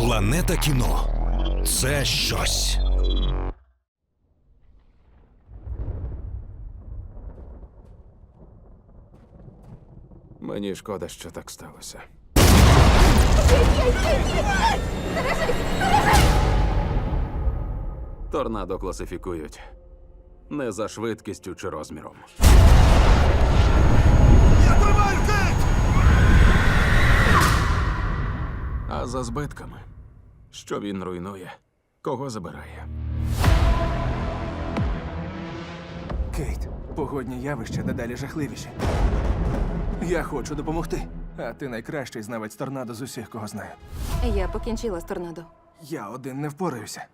Планета кіно це щось. Мені шкода, що так сталося. Торнадо класифікують не за швидкістю чи розміром. А за збитками. Що він руйнує, кого забирає. Кейт, погодні явища дедалі жахливіші. Я хочу допомогти. А ти найкращий знавець торнадо з усіх, кого знаю. Я покінчила з торнадо. Я один не впораюся.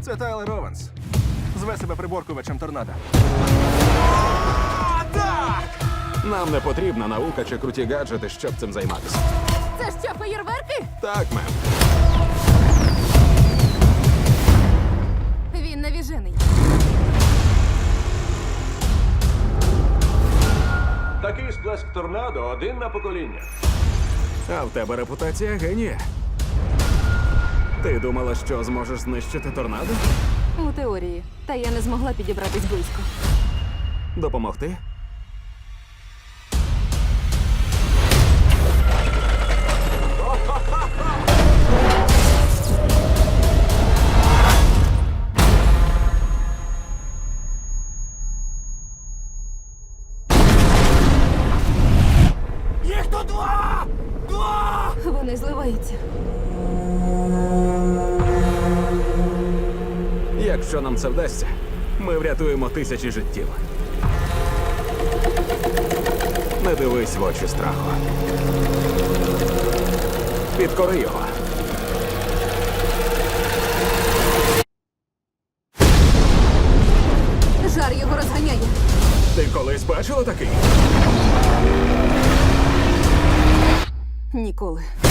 Це Тайлер Ованс. Зве себе приборкувачем торнадо. Нам не потрібна наука чи круті гаджети, щоб цим займатися. Це що, феєрверки? Так, мем. Він навіжений. Такий сплеск торнадо один на покоління. А в тебе репутація генія. Ти думала, що зможеш знищити торнадо? У теорії. Та я не змогла підібратись близько. Допомогти? Вони зливаються. Якщо нам це вдасться, ми врятуємо тисячі життів. Не дивись в очі страху. Підкори його. Жар його розганяє. Ти колись бачила такий? Ніколи.